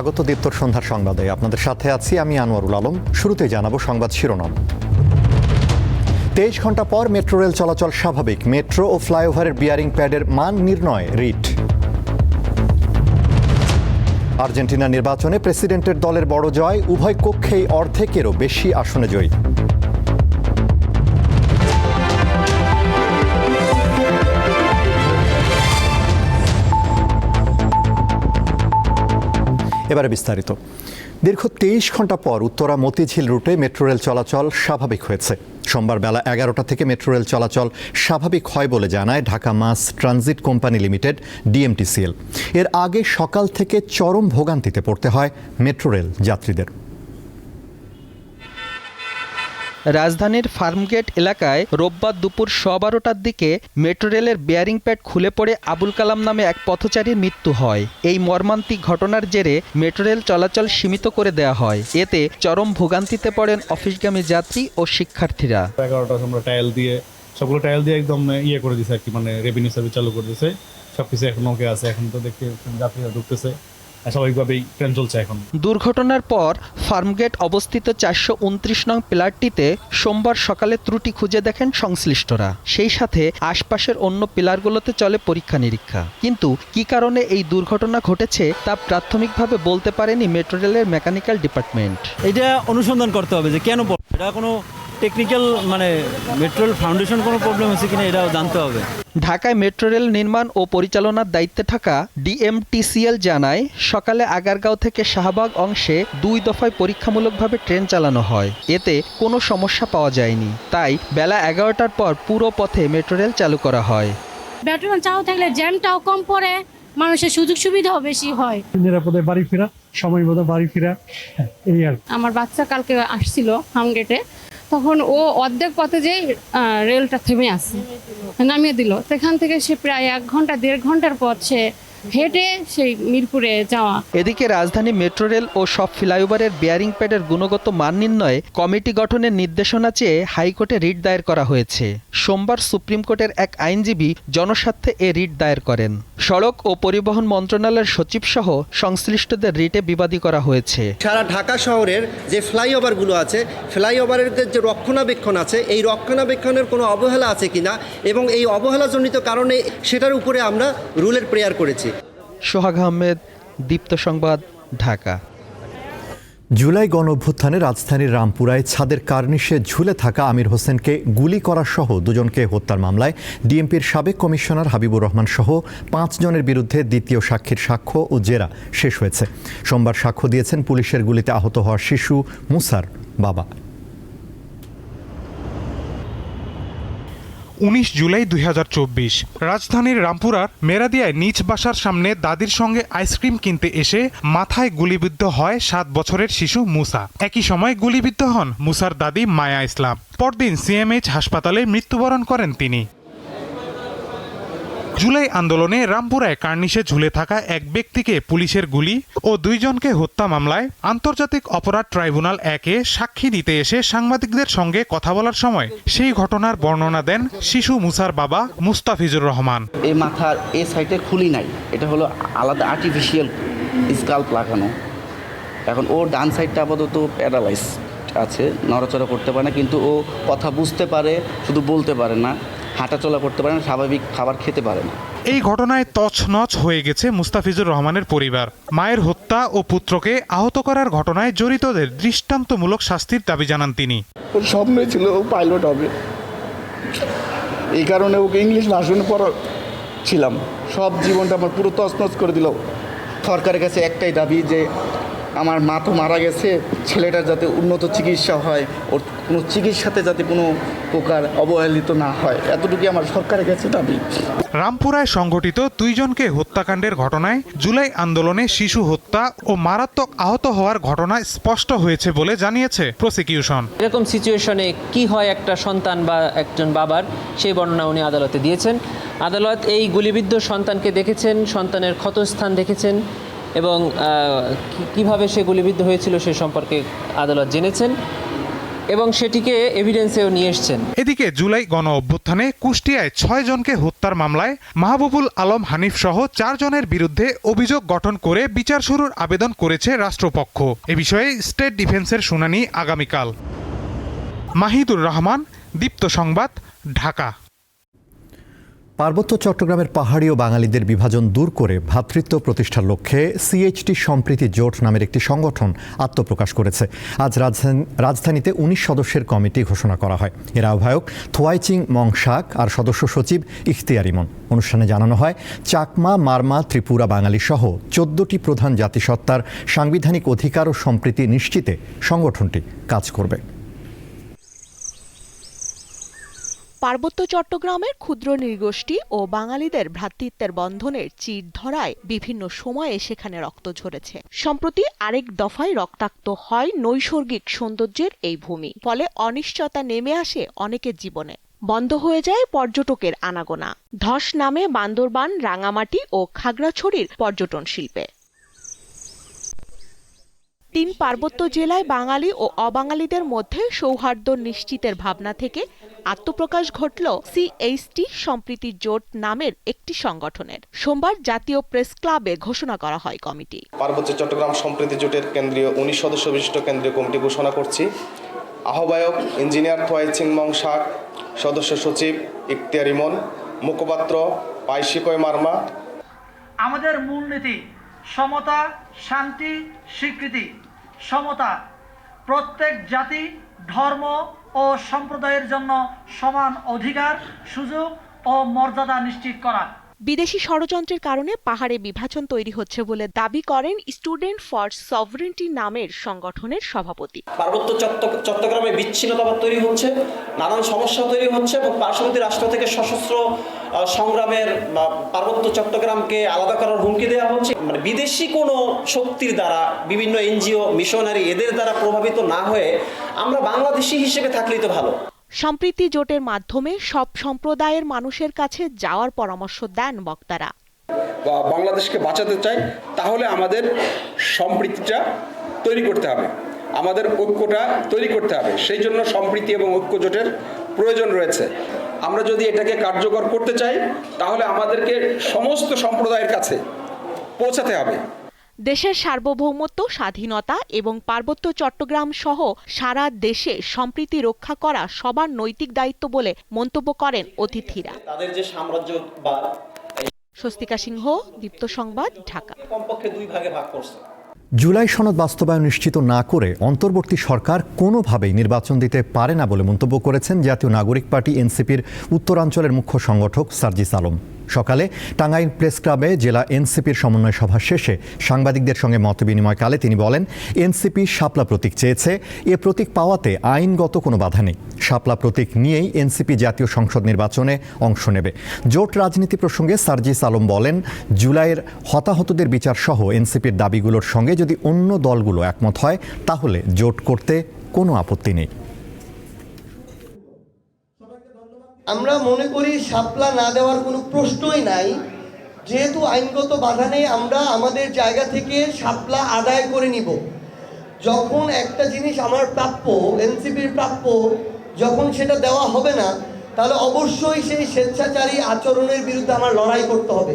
স্বাগত দীপ্তর সন্ধ্যার সংবাদে। আপনাদের সাথে আছি আমি আনোয়ারুল আলম। শুরুতে জানাব সংবাদ শিরোনাম। তেইশ ঘণ্টা পর মেট্রো রেল চলাচল স্বাভাবিক। মেট্রো ও ফ্লাইওভারের বিয়ারিং প্যাডের মান নির্ণয়, রিট। আর্জেন্টিনা নির্বাচনে প্রেসিডেন্টের দলের বড় জয়, উভয় কক্ষেই অর্ধেকেরও বেশি আসনে জয়ী। এবারে বিস্তারিত। দীর্ঘ তেইশ ঘণ্টা পর উত্তরা মতিঝিল রুটে মেট্রো রেল চলাচল স্বাভাবিক হয়েছে। সোমবার বেলা এগারোটা থেকে মেট্রো রেল চলাচল স্বাভাবিক হয় বলে জানায় Dhaka mass transit company limited, DMTCL. এর আগে সকাল থেকে চরম ভোগান্তিতে পড়তে হয় মেট্রো রেল যাত্রীদের। রাজধানীর ফার্মগেট এলাকায় রোববার দুপুর শ বারোটার দিকে মেট্রো রেলের বেয়ারিং প্যাড খুলে পড়ে আবুল কালাম নামে এক পথচারীর মৃত্যু হয়। এই মর্মান্তিক ঘটনার জেরে মেট্রো রেল চলাচল সীমিত করে দেওয়া হয়। এতে চরম ভোগান্তিতে পড়েন অফিসগামী যাত্রী ও শিক্ষার্থীরা। এগারোটা আমরা টাইল দিয়ে, সবগুলো টাইল দিয়ে একদম ইয়ে করে দিছে আর কি মানে রেভিনিউ সার্ভিস চালু করে দিছে। সব কিছু এখন ওকে আছে, এখন তো দেখতে যাত্রীরা ঢুকতেছে। স্বাভাবিকভাবেই ট্রেন চলছে এখন। দুর্ঘটনার পর ফার্মগেট অবস্থিত চারশো উনত্রিশ নং পিলারটিতে সোমবার সকালে ত্রুটি খুঁজে দেখেন সংশ্লিষ্টরা। সেই সাথে আশপাশের অন্য পিলারগুলোতে চলে পরীক্ষা নিরীক্ষা কিন্তু কি কারণে এই দুর্ঘটনা ঘটেছে তা প্রাথমিকভাবে বলতে পারেনি মেট্রো রেলের মেকানিক্যাল ডিপার্টমেন্ট। এটা অনুসন্ধান করতে হবে যে কেন। এটা কোনো টেকনিক্যাল মানে মেট্রোল ফাউন্ডেশন কোনো প্রবলেম হয়েছে কিনা এটাও জানতে হবে। ঢাকায় মেট্রো রেল নির্মাণ ও পরিচালনার দায়িত্বে থাকা ডিএমটিসিএল জানায় সকালে আগারগাঁও থেকে শাহবাগ অংশে দুই দফায় পরীক্ষামূলকভাবে ট্রেন চালানো হয়। এতে কোনো সমস্যা পাওয়া যায়নি। তাই বেলা এগারোটার পর পুরো পথে মেট্রো রেল চালু করা হয়। ব্যাটারি চালু থাকলে জ্যামটাও কম পড়ে মানুষের সুযোগ সুবিধাও বেশি হয়। নিরাপদে বাড়ি ফেরা সময় মতো বাড়ি ফেরা এই আর আমার বাচ্চা কালকে আসছিল হামগেটে। তখন ও অর্ধেক পথে যে রেলটা থেমে আসে, নামিয়ে দিল। সেখান থেকে সে প্রায় এক ঘণ্টা, দেড় ঘণ্টার পর সে হেঁটে সেই মিরপুরে যাওয়া। এদিকে রাজধানী মেট্রো রেল ও সব ফ্লাইওভারের বেয়ারিং প্যাডের গুণগত মান নির্ণয়ে কমিটি গঠনের নির্দেশনা চেয়ে হাইকোর্টে রিট দায়ের করা হয়েছে। সোমবার সুপ্রিম কোর্টের এক আইনজীবী জনস্বার্থে এ রিট দায়ের করেন। সড়ক ও পরিবহন মন্ত্রণালয়ের সচিব সহ সংশ্লিষ্টদের রিটে বিবাদী করা হয়েছে। সারা ঢাকা শহরের যে ফ্লাইওভারগুলো আছে ফ্লাইওভারের যে রক্ষণাবেক্ষণ আছে এই রক্ষণাবেক্ষণের কোনো অবহেলা আছে কিনা এবং এই অবহেলাজনিত কারণে সেটার উপরে আমরা রুলের প্রেয়ার করেছি। সোহাগ আহমেদ দীপ্ত সংবাদ ঢাকা। জুলাই গণ অভ্যুত্থানে রাজধানীর রামপুরায় ছাদের কার্নিশে ঝুলে থাকা আমির হোসেনকে গুলি করা সহ দুজনকে হত্যার মামলায় ডিএমপির সাবেক কমিশনার হাবিবুর রহমান সহ পাঁচ জনের বিরুদ্ধে দ্বিতীয় সাক্ষীর সাক্ষ্য ও জেরা শেষ হয়েছে। সোমবার সাক্ষ্য দিয়েছেন পুলিশের গুলিতে আহত হওয়া শিশু মুসার বাবা। উনিশ জুলাই দুই হাজার চব্বিশ। রাজধানীর রামপুরার মেরাদিয়ায় নিজ বাসার সামনে দাদির সঙ্গে আইসক্রিম কিনতে এসে মাথায় গুলিবিদ্ধ হয় সাত বছরের শিশু মুসা। একই সময় গুলিবিদ্ধ হন মুসার দাদি মায়া ইসলাম। পরদিন সিএমএইচ হাসপাতালে মৃত্যুবরণ করেন তিনি। জুলাই আন্দোলনে রামপুরায় কার্নিশে ঝুলে থাকা এক ব্যক্তিকে পুলিশের গুলি ও দুইজনকে হত্যা মামলায় আন্তর্জাতিক অপরাধ ট্রাইব্যুনাল একে সাক্ষী দিতে এসে সাংবাদিকদের সঙ্গে কথা বলার সময় সেই ঘটনার বর্ণনা দেন শিশু মুসার বাবা মুস্তাফিজুর রহমান। এই মাথার এই সাইডে খুলি নাই। এটা হলো আলাদা আর্টিফিশিয়াল স্কাল্প লাগানো। এখন ওর ডান সাইডটা আপাতত প্যারালাইজ আছে, নড়াচড়া করতে পারে না, কিন্তু ও কথা বুঝতে পারে, শুধু বলতে পারে না। হাঁটাচলা করতে পারে না স্বাভাবিক খাবার খেতে পারে না। এই ঘটনায় তছনছ হয়ে গেছে মুস্তাফিজুর রহমানের পরিবার। মায়ের হত্যা ও পুত্রকে আহত করার ঘটনায় জড়িতদের দৃষ্টান্তমূলক শাস্তির দাবি জানান তিনি। ওর স্বপ্নে ছিল ও পাইলট হবে। এই কারণে ওকে ইংলিশ ভাষণে পড়া ছিলাম সব জীবনটা আমার পুরো তছনছ করে দিল। সরকারের কাছে একটাই দাবি যে আমার মা তো মারা গেছে ছেলেটার যাতে উন্নত চিকিৎসা হয় ওর কোনো চিকিৎসাতে যাতে কোনো প্রকার অবহেলিত না হয়। এতটুকু আমার সরকারের কাছে দাবি। রামপুরায় সংঘটিত দুইজনকে হত্যাকাণ্ডের ঘটনায় জুলাই আন্দোলনে শিশু হত্যা ও মারাত্মক আহত হওয়ার ঘটনা স্পষ্ট হয়েছে বলে জানিয়েছে প্রসিকিউশন। এরকম সিচুয়েশনে কি হয় একটা সন্তান বা একজন বাবার সেই বর্ণনা উনি আদালতে দিয়েছেন। আদালত এই গুলিবিদ্ধ সন্তানকে দেখেছেন সন্তানের ক্ষতস্থান দেখেছেন এবং কীভাবে সে গুলিবিদ্ধ হয়েছিল সে সম্পর্কে আদালত জেনেছেন। এবং সেটিকে এভিডেন্সেও নিয়ে এসছেন। এদিকে জুলাই গণ অভ্যুত্থানে কুষ্টিয়ায় ছয় জনকে হত্যার মামলায় মাহবুবুল আলম হানিফ সহ চার জনের বিরুদ্ধে অভিযোগ গঠন করে বিচার শুরুর আবেদন করেছে রাষ্ট্রপক্ষ। এ বিষয়ে স্টেট ডিফেন্সের শুনানি আগামীকাল। মাহিদুর রহমান, দীপ্ত সংবাদ, ঢাকা। পার্বত্য চট্টগ্রামের পাহাড়ি ও বাঙালিদের বিভাজন দূর করে ভ্রাতৃত্ব প্রতিষ্ঠার লক্ষ্যে সিএইচটি সম্প্রীতি জোট নামের একটি সংগঠন আত্মপ্রকাশ করেছে। আজ রাজধানী- রাজধানীতে উনিশ সদস্যের কমিটি ঘোষণা করা হয়। এর আহ্বায়ক থোয়াইচিং মংশাক আর সদস্য সচিব ইখতিয়ারিমন অনুষ্ঠানে জানানো হয়, চাকমা, মারমা, ত্রিপুরা, বাঙালি সহ চোদ্দটি প্রধান জাতিসত্তার সাংবিধানিক অধিকার ও সম্প্রীতি নিশ্চিতে সংগঠনটি কাজ করবে। পার্বত্য চট্টগ্রামের ক্ষুদ্র নৃগোষ্ঠী ও বাঙালিদের ভ্রাতৃত্বের বন্ধনের চির ধরায় বিভিন্ন সময়ে সেখানে রক্ত ঝরেছে। সম্প্রতি আরেক দফায় রক্তাক্ত হয় নৈসর্গিক সৌন্দর্যের এই ভূমি। ফলে অনিশ্চয়তা নেমে আসে অনেকের জীবনে। বন্ধ হয়ে যায় পর্যটকের আনাগোনা। ধস নামে বান্দরবান, রাঙামাটি ও খাগড়াছড়ির পর্যটন শিল্পে। তিন পার্বত্য জেলায় বাঙালি ও অবাঙালিদের মধ্যে সৌহার্দ্য নিশ্চিতের ভাবনা থেকে আত্মপ্রকাশ ঘটল সিএইচটি সম্প্রীতি জোট নামের একটি সংগঠনের। সোমবার জাতীয় প্রেস ক্লাবে ঘোষণা করা হয় কমিটি। পার্বত্য চট্টগ্রাম সম্প্রীতি জোটের কেন্দ্রীয় উনিশ সদস্য বিশিষ্ট কেন্দ্রীয় কমিটি ঘোষণা করছি। আহ্বায়ক ইঞ্জিনিয়ার থোয়াইচিং মং শাক সদস্য সচিব ইখতিয়ারিমন মুখপাত্র পাইশিকয় মার্মা। আমাদের মূলনীতি সমতা শান্তি স্বীকৃতি। সমতা। প্রত্যেক জাতি ধর্ম ও সম্প্রদায়ের জন্য সমান অধিকার সুযোগ ও মর্যাদা নিশ্চিত করা। বিদেশি ষড়যন্ত্রের কারণে পাহাড়ে বিভাজন তৈরি হচ্ছে বলে দাবি করেন স্টুডেন্ট ফর সভরেন্টি নামের সংগঠনের সভাপতি। পার্বত্য চট্ট- চট্টগ্রামে বিচ্ছিন্নতাবাদ তৈরি হচ্ছে, নানান সমস্যা তৈরি হচ্ছে এবং পার্শ্ববর্তী রাষ্ট্র থেকে সশস্ত্র সংগ্রামের পার্বত্য চট্টগ্রামকে আলাদা করার হুমকি দেওয়া হচ্ছে। মানে বিদেশি কোনো শক্তির দ্বারা, বিভিন্ন এনজিও, মিশনারি এদের দ্বারা প্রভাবিত না হয়ে আমরা বাংলাদেশি হিসেবে থাকলেই তো ভালো। সম্প্রীতি জোটের মাধ্যমে সব সম্প্রদায়ের মানুষের কাছে যাওয়ার পরামর্শ দেন বক্তারা। বাংলাদেশকে বাঁচাতে চাই, তাহলে আমাদের সম্প্রীতিটা তৈরি করতে হবে। আমাদের ঐক্যটা তৈরি করতে হবে। সেই জন্য সম্প্রীতি এবং ঐক্য জোটের প্রয়োজন রয়েছে। আমরা যদি এটাকে কার্যকর করতে চাই, তাহলে আমাদেরকে সমস্ত সম্প্রদায়ের কাছে পৌঁছাতে হবে। দেশের সার্বভৌমত্ব স্বাধীনতা এবং পার্বত্য চট্টগ্রাম সহ সারা দেশে সম্প্রীতি রক্ষা করা সবার নৈতিক দায়িত্ব বলে মন্তব্য করেন অতিথিরা। তাদের যে সাম্রাজ্যবাদ স্বস্তিকা সিংহ দীপ্ত সংবাদ ঢাকা। কমপক্ষে দুই ভাগে ভাগ করছে। জুলাই সনদ বাস্তবায়ন নিশ্চিত না করে অন্তর্বর্তী সরকার কোনোভাবেই নির্বাচন দিতে পারে না বলে মন্তব্য করেছেন জাতীয় নাগরিক পার্টি এনসিপির উত্তরাঞ্চলের মুখ্য সংগঠক সার্জিস আলম। সকালে টাঙ্গাইল প্রেস ক্লাবে জেলা এনসিপির সমন্বয় সভা শেষে সাংবাদিকদের সঙ্গে মতবিনিময়কালে তিনি বলেন, এনসিপি শাপলা প্রতীক চেয়েছে, এ প্রতীক পাওয়াতে আইনগত কোনো বাধা নেই। শাপলা প্রতীক নিয়েই এনসিপি জাতীয় সংসদ নির্বাচনে অংশ নেবে। জোট রাজনীতি প্রসঙ্গে সার্জিস আলম বলেন, জুলাইয়ের হতাহতদের বিচার সহ এনসিপির দাবিগুলোর সঙ্গে যদি অন্য দলগুলো একমত হয়, তাহলে জোট করতে কোনো আপত্তি নেই। আমরা মনে করি সাপলা না দেওয়ার কোনো প্রশ্নই নাই। যেহেতু আইনগত বাধা নেই, আমরা আমাদের জায়গা থেকে সাপলা আদায় করে নিব। যখন একটা জিনিস আমার প্রাপ্য, এনসিপির প্রাপ্য, যখন সেটা দেওয়া হবে না, তাহলে অবশ্যই সেই স্বেচ্ছাচারী আচরণের বিরুদ্ধে আমার লড়াই করতে হবে।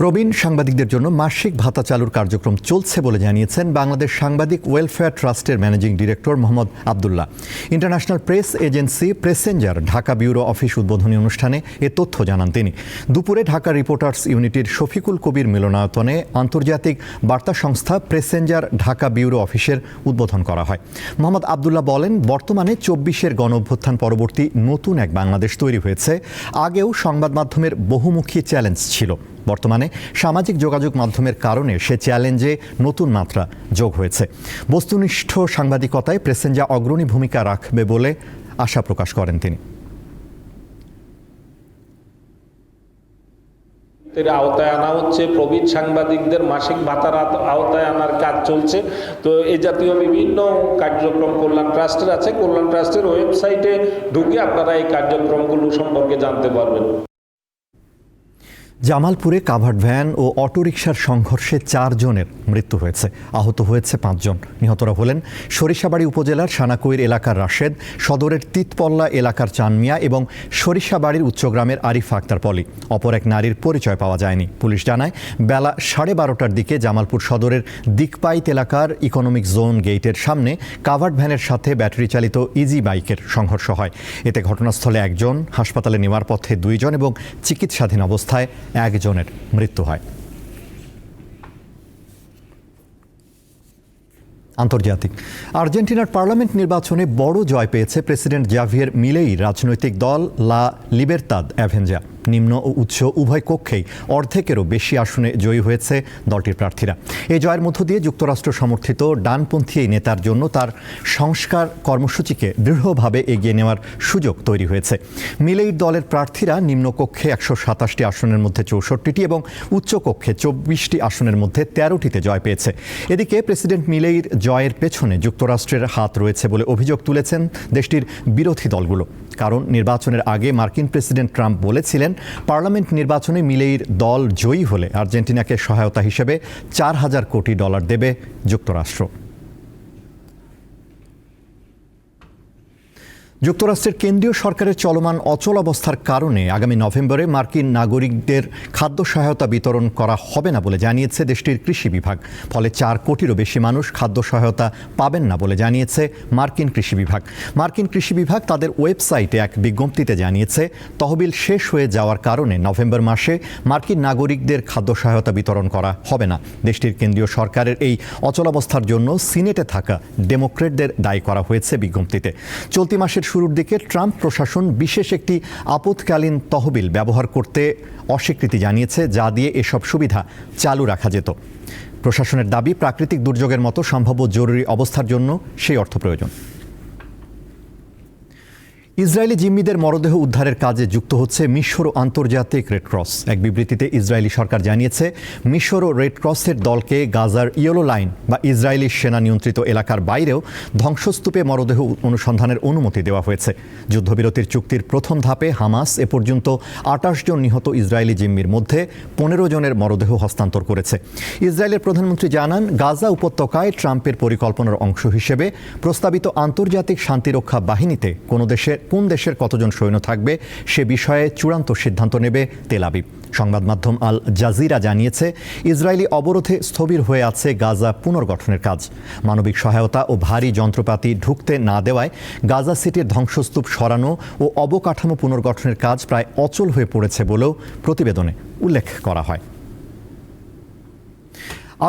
প্রবীণ সাংবাদিকদের জন্য মাসিক ভাতা চালুর কার্যক্রম চলছে বলে জানিয়েছেন বাংলাদেশ সাংবাদিক ওয়েলফেয়ার ট্রাস্টের managing director Mohammad Abdullah. International press agency প্রেসেঞ্জার, Dhaka bureau office উদ্বোধনী অনুষ্ঠানে এ তথ্য জানান তিনি। দুপুরে ঢাকা রিপোর্টার্স ইউনিটির শফিকুল কবির মিলনায়তনে আন্তর্জাতিক বার্তা সংস্থা প্রেসেঞ্জার ঢাকা ব্যুরো অফিসের উদ্বোধন করা হয়। মোহাম্মদ আবদুল্লাহ বলেন, বর্তমানে চব্বিশের গণ অভ্যুত্থান পরবর্তী নতুন এক বাংলাদেশ তৈরি হয়েছে। আগেও সংবাদ মাধ্যমের বহুমুখী চ্যালেঞ্জ ছিল। বর্তমানে সামাজিক যোগাযোগ মাধ্যমের কারণে সে চ্যালেঞ্জে নতুন মাত্রা যোগ হয়েছে। বস্তুনিষ্ঠ সাংবাদিকতায় প্রেসেঞ্জা অগ্রণী ভূমিকা রাখবে বলে আশা প্রকাশ করেন তিনি। এর আওতায় আনা হচ্ছে, প্রবীণ সাংবাদিকদের মাসিক ভাতার আওতায় আনার কাজ চলছে। তো এই জাতীয় বিভিন্ন কার্যক্রম কল্যাণ ট্রাস্টের আছে। কল্যাণ ট্রাস্টের ওয়েবসাইটে ঢুকে আপনারা এই কার্যক্রমগুলো সম্পর্কে জানতে পারবেন। জামালপুরে কাভার্ড ভ্যান ও অটোরিকশার সংঘর্ষে চারজনের মৃত্যু হয়েছে। আহত হয়েছে পাঁচজন। নিহতরা হলেন সরিষাবাড়ি উপজেলার সানাকৈর এলাকার রাশেদ, সদরের তিতপল্লা এলাকার চানমিয়া এবং সরিষাবাড়ির উচ্চগ্রামের আরিফ আক্তার পলি। অপর এক নারীর পরিচয় পাওয়া যায়নি। পুলিশ জানায়, বেলা সাড়ে বারোটার দিকে জামালপুর সদরের দিকপাইত এলাকার ইকোনমিক জোন গেটের সামনে কাভার্ড ভ্যানের সাথে ব্যাটারি চালিত ইজি বাইকের সংঘর্ষ হয়। এতে ঘটনাস্থলে একজন, হাসপাতালে নেওয়ার পথে দুইজন এবং চিকিৎসাধীন অবস্থায় একজনের মৃত্যু হয়। আন্তর্জাতিক। আর্জেন্টিনার পার্লামেন্ট নির্বাচনে বড় জয় পেয়েছে প্রেসিডেন্ট জাভিয়ের মিলেই রাজনৈতিক দল, লা লিবেরতাদ, অ্যাভেঞ্জা। নিম্ন ও উচ্চ উভয় কক্ষেই অর্ধেকেরও বেশি আসনে জয়ী হয়েছে দলটির প্রার্থীরা। এই জয়ের মধ্য দিয়ে যুক্তরাষ্ট্র সমর্থিত ডানপন্থী এই নেতার জন্য তার সংস্কার কর্মসূচিকে দৃঢ়ভাবে এগিয়ে নেওয়ার সুযোগ তৈরি হয়েছে। মিলেই দলের প্রার্থীরা নিম্নকক্ষে একশো সাতাশটি আসনের মধ্যে চৌষট্টিটি এবং উচ্চকক্ষে চব্বিশটি আসনের মধ্যে তেরোটিতে জয় পেয়েছে। এদিকে প্রেসিডেন্ট মিলেইর জয়ের পেছনে যুক্তরাষ্ট্রের হাত রয়েছে বলে অভিযোগ তুলেছেন দেশটির বিরোধী দলগুলো। কারণ নির্বাচনের আগে মার্কিন প্রেসিডেন্ট ট্রাম্প বলেছিলেন, পার্লামেন্ট নির্বাচনে মিলেইর দল জয়ী হলে আর্জেন্টিনাকে সহায়তা হিসেবে চার হাজার কোটি ডলার দেবে যুক্তরাষ্ট্র। যুক্তরাষ্ট্রের কেন্দ্রীয় সরকারের চলমান অচল অবস্থার কারণে আগামী নভেম্বরে মার্কিন নাগরিকদের খাদ্য সহায়তা বিতরণ করা হবে না বলে জানিয়েছে দেশটির কৃষি বিভাগ। ফলে চার কোটিরও বেশি মানুষ খাদ্য সহায়তা পাবেন না বলে জানিয়েছে মার্কিন কৃষি বিভাগ। মার্কিন কৃষি বিভাগ তাদের ওয়েবসাইটে এক বিজ্ঞপ্তিতে জানিয়েছে, তহবিল শেষ হয়ে যাওয়ার কারণে নভেম্বর মাসে মার্কিন নাগরিকদের খাদ্য সহায়তা বিতরণ করা হবে না। দেশটির কেন্দ্রীয় সরকারের এই অচলাবস্থার জন্য সিনেটে থাকা ডেমোক্রেটদের দায়ী করা হয়েছে বিজ্ঞপ্তিতে। চলতি মাসের শুরুর দিকে ট্রাম্প প্রশাসন বিশেষ একটি আপৎকালীন তহবিল ব্যবহার করতে অস্বীকৃতি জানিয়েছে, যা দিয়ে এসব সুবিধা চালু রাখা যেত। প্রশাসনের দাবি, প্রাকৃতিক দুর্যোগের মতো সম্ভাব্য জরুরি অবস্থার জন্য সেই অর্থ প্রয়োজন। ইসরায়েলি জিম্মিদের মরদেহ উদ্ধারের কাজে যুক্ত হচ্ছে মিশর ও আন্তর্জাতিক রেড ক্রস এক বিবৃতিতে ইসরায়েলি সরকার জানিয়েছে, মিশর ও রেড ক্রসের দলকে গাজার ইয়েলো লাইন বা ইসরায়েলি সেনা নিয়ন্ত্রিত এলাকার বাইরেও ধ্বংসস্তূপে মরদেহ অনুসন্ধানের অনুমতি দেওয়া হয়েছে। যুদ্ধবিরতির চুক্তির প্রথম ধাপে হামাস এ পর্যন্ত আটাশ জন নিহত ইসরায়েলি জিম্মির মধ্যে পনেরো জনের মরদেহ হস্তান্তর করেছে। ইসরায়েলের প্রধানমন্ত্রী জানান, গাজা উপত্যকায় ট্রাম্পের পরিকল্পনার অংশ হিসেবে প্রস্তাবিত আন্তর্জাতিক শান্তিরক্ষা বাহিনীতে কোনো দেশের কোন দেশের কতজন সৈন্য থাকবে সে বিষয়ে চূড়ান্ত সিদ্ধান্ত নেবে তেলাবিব সংবাদ মাধ্যম আল জাজিরা জানিয়েছে, ইসরায়েলি অবরোধে স্থবির হয়ে আছে গাজা পুনর্গঠনের কাজ। মানবিক সহায়তা ও ভারী যন্ত্রপাতি ঢুকতে না দেওয়ায় গাজা সিটির ধ্বংসস্তূপ সরানো ও অবকাঠামো পুনর্গঠনের কাজ প্রায় অচল হয়ে পড়েছে বলেও প্রতিবেদনে উল্লেখ করা হয়।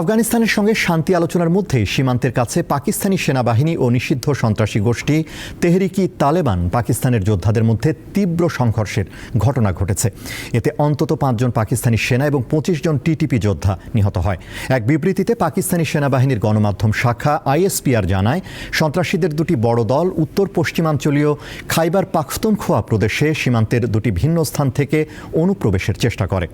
আফগানিস্তানের সঙ্গে শান্তি আলোচনার মধ্যে সীমান্তের কাছে পাকিস্তানি সেনাবাহিনী ও নিষিদ্ধ সন্ত্রাসী গোষ্ঠী তেহরিকি তালেবান পাকিস্তানের যোদ্ধাদের মধ্যে তীব্র সংঘর্ষের ঘটনা ঘটেছে। এতে অন্তত পাঁচজন পাকিস্তানি সেনা এবং পঁচিশ জন টিটিপি যোদ্ধা নিহত হয়। এক বিবৃতিতে পাকিস্তানি সেনাবাহিনীর গণমাধ্যম শাখা আইএসপিআর জানায়, সন্ত্রাসীদের দুটি বড় দল উত্তর পশ্চিমাঞ্চলীয় খাইবার পাখতুনখোয়া প্রদেশে সীমান্তের দুটি ভিন্ন স্থান থেকে অনুপ্রবেশের চেষ্টা করে।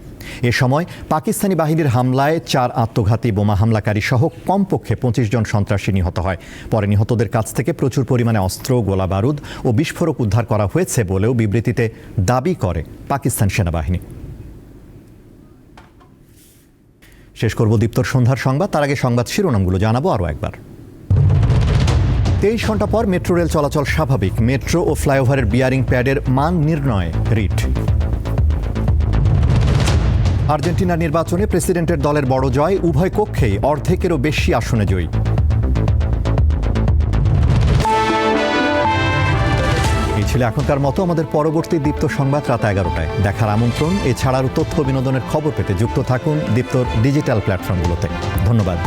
এ সময় পাকিস্তানি বাহিনীর হামলায় চার আত্মঘাতী বোমা হামলাকারী সহ কমপক্ষে পঁচিশ জন সন্ত্রাসী নিহত হয়। পরে নিহতদের কাছ থেকে প্রচুর পরিমাণে অস্ত্র, গোলা বারুদ ও বিস্ফোরক উদ্ধার করা হয়েছে বলেও বিবৃতিতে দাবি করে পাকিস্তান সেনাবাহিনী। শেষ করব দীপ্তর সন্ধ্যার সংবাদ। তার আগে সংবাদ শিরোনামগুলো জানাব আরও একবার। তেইশ ঘণ্টা পর মেট্রো রেল চলাচল স্বাভাবিক। মেট্রো ও ফ্লাইওভারের বিয়ারিং প্যাডের মান নির্ণয় রিট। আর্জেন্টিনার নির্বাচনে প্রেসিডেন্টের দলের বড় জয় উভয় কক্ষেই অর্ধেকেরও বেশি আসনে জয়ী। এই ছিল এখনকার মতো। আমাদের পরবর্তী দীপ্ত সংবাদ রাত এগারোটায়। দেখার আমন্ত্রণ এছাড়াও তথ্য বিনোদনের খবর পেতে যুক্ত থাকুন দীপ্তর ডিজিটাল প্ল্যাটফর্মগুলোতে। ধন্যবাদ।